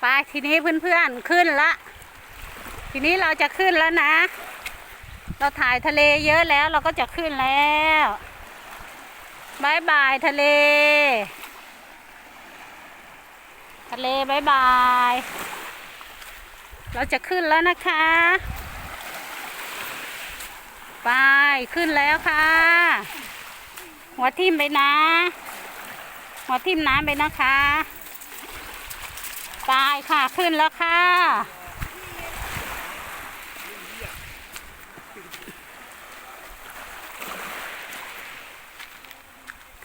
ไปทีนี้เพื่อนๆขึ้นละ ทีนี้เราจะขึ้นแล้วนะ เราถ่ายทะเลเยอะแล้วเราก็จะขึ้นแล้วบายบายทะเล ทะเลบายบาย เราจะขึ้นแล้วนะคะ ไปขึ้นแล้วค่ะ หัวทิ่มไปนะ หัวทิ่มน้ำไปนะคะ ไปค่ะขึ้นแล้วค่ะ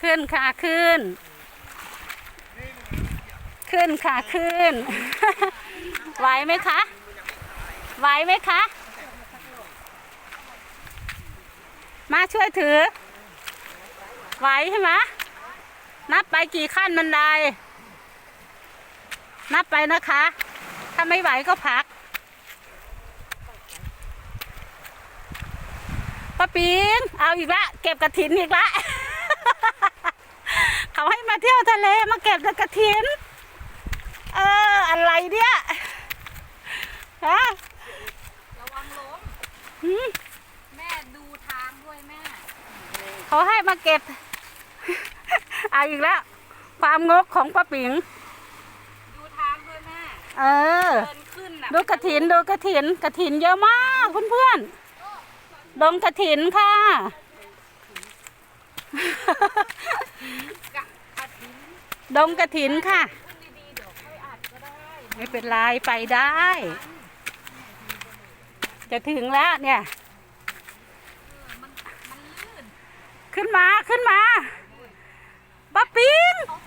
ขึ้นค่ะขึ้น ขึ้นค่ะขึ้น ไหวไหมคะ ไหวไหมคะ มาช่วยถือ ไหวใช่ไหมนับไปกี่ขั้นบันได นับไปนะคะ ถ้าไม่ไหวก็พักป้าปิงเอาอีกละ เก็บกระถินอีกละ เขาให้มาเที่ยวทะเลมาเก็บแต่กระถิน เออ อะไรเนี่ยฮะระวังล้มหืมแม่ดูทางด้วยแม่ เขาให้มาเก็บ เอาอีกแล้ว ความงกของป้าปิง ดูทางด้วยแม่ เออ เดินขึ้นน่ะดูกระถินดูกระถินกระถินเยอะมากเพื่อนๆดงกระถินค่ะ กะอาทิตย์ดงกระถินค่ะ ขึ้นดีๆเดี๋ยวค่อยอัดก็ได้ไม่เป็นไรไปได้ จะถึงแล้วเนี่ยเออมันมันลื่นขึ้นมาขึ้นมาป้าปิง เขา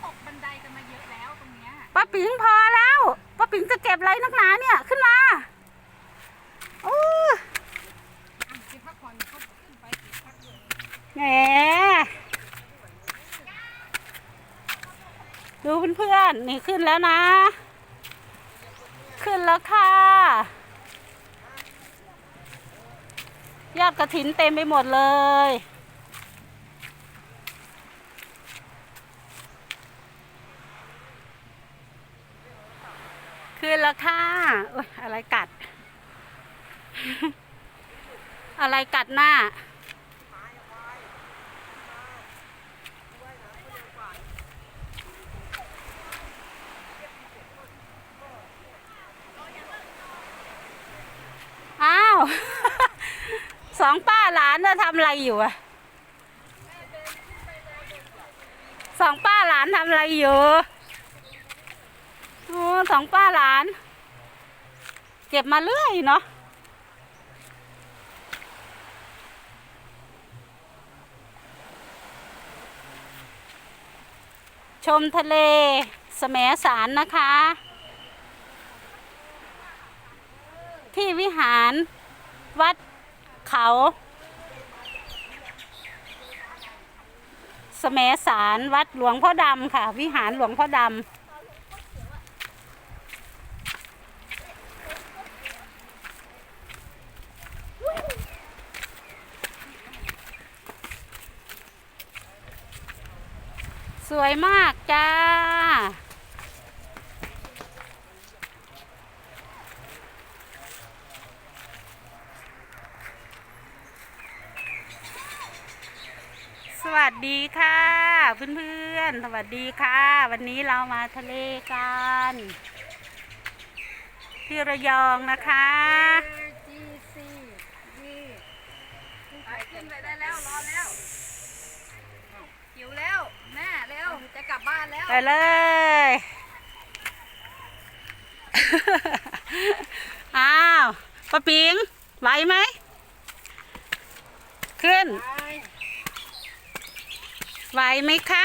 ป้าปิงพอแล้วป้าปิงจะเก็บอะไรนักหนาเนี่ยขึ้นมาโอ้อะสิพักผ่อนเขาขึ้นไปสิพักเลยแหมดูเพื่อนๆนี่ขึ้นแล้วนะ ขึ้นแล้วค่ะยอดกระถินเต็มไปหมดเลย ขึ้นแล้วค่ะโอ๊ยอะไรกัด อะไรกัดหน้า อ้าว สองป้าหลานน่ะทำอะไรอยู่อะสองป้าหลานทำอะไรอยู่ โอ้สองป้าหลาน เก็บมาเรื่อยเนาะชมทะเลแสมสารนะคะ ที่วิหารวัดเขาสมสารวัดหลวงพ่อดำค่ะ วิหารหลวงพ่อดำ วยมากจ้า สวัสดีค่ะเพื่อนๆ สวัสดีค่ะ วันนี้เรามาทะเลกัน ที่ระยองนะคะขึ้นไปได้แล้ว รอแล้ว หิวแล้ว แม่เร็วจะกลับบ้านแล้ว ไปเลย อ้าวป้าปิงไหวไหม ขึ้น ไหวไหมคะ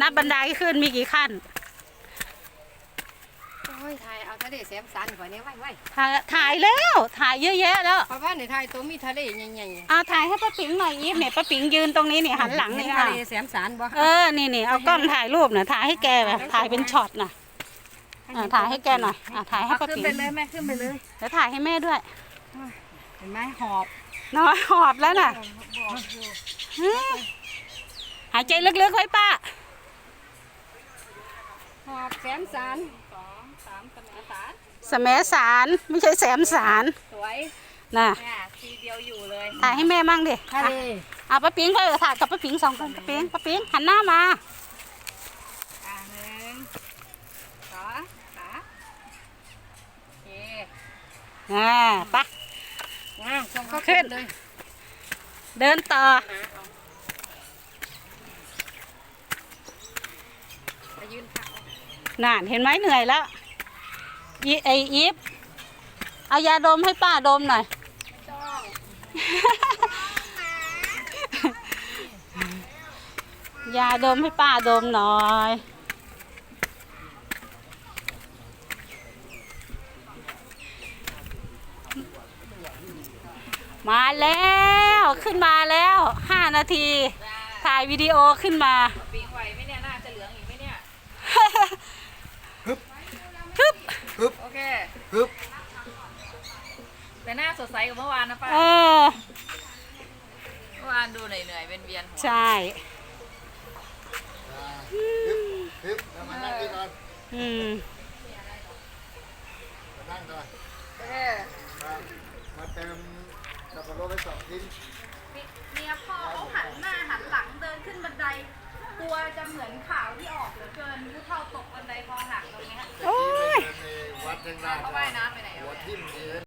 นับบันไดขึ้นมีกี่ขั้นโอ้ ยถ่ายเอาทะเลแสมสันก่อนนี้ไว้ไว้ถ่ายถ่ายแล้ว ถ่ายเยอะแยะแล้วเพราะว่าในไทยตัวมีทะเลใหญ่เอาถ่ายให้ป้าปิงหน่อยอีฟเนี่ยป้าปิงยืนตรงนี้นี่หันหลังๆนี่ทะค่ะเลแสมสันบ่เออนี่นี่เอากล้องถ่ายรูปน่ะถ่ายให้แกแบบถ่ายเป็นช็อตน่ะอะถ่ายให้แกหน่อยอะถ่ายให้ป้าขึ้นปิงไปเลยแม่ขึ้นไปเลยแล้วถ่ายให้แม่ด้วยเห็นไหมหอบน้อยหอบแล้วน่ะบอกอยู่ฮึหายใจลึกๆไว้ป้าหอบแสมสัน อองสามกระแมสารสมสารไม่ใช่แสมสารสวยน่ะแม่ทีเดียวอยู่เลยถ่ายให้แม่มั่งดิอะเอาป้าปิงไปถ่ายกับป้าปิงสองคนป้าปิงป้าปิงหันหน้ามาอะหนึ่งสองสามโอเคอ่าไปะว้าวส่งเข้าขึ้นเลยเดินต่อไปยืนเท้า น่านเห็นไหมเหนื่อยแล้วอีไออีฟเอายาดมให้ป้าดมหน่อย ยาดมให้ป้าดมหน่อยมาแล้วขึ้นมาแล้วห้านาที ถ่ายวิดีโอขึ้นมา ปิงไหวไหมเนี่ยหน้าจะเหลืองอีกไหมเนี่ย ฮึบ โอเค ฮึบ แต่ หน้าสดใสกว่าเมื่อวานนะป้า เออ เมื่อวานดูเหนื่อยๆเวียนเวียนๆหัวใช่ ฮึบฮึบแล้วมานั่งนี่ก่อนอืม มานั่งก่อนโอเคมามาเติมสับปะรดไปสองชิ้นเมียพ่อเขาหันหน้าหันหลังเดินขึ้นบันได กลัวจะเหมือนข่าวที่ออกเหลือเกินผู้เท่าตกบันไดคอหักตรงเนี้ย โอ้ยในวัดยังได้เขาว่ายน้ำไปไหนหัวอะทิ่มดี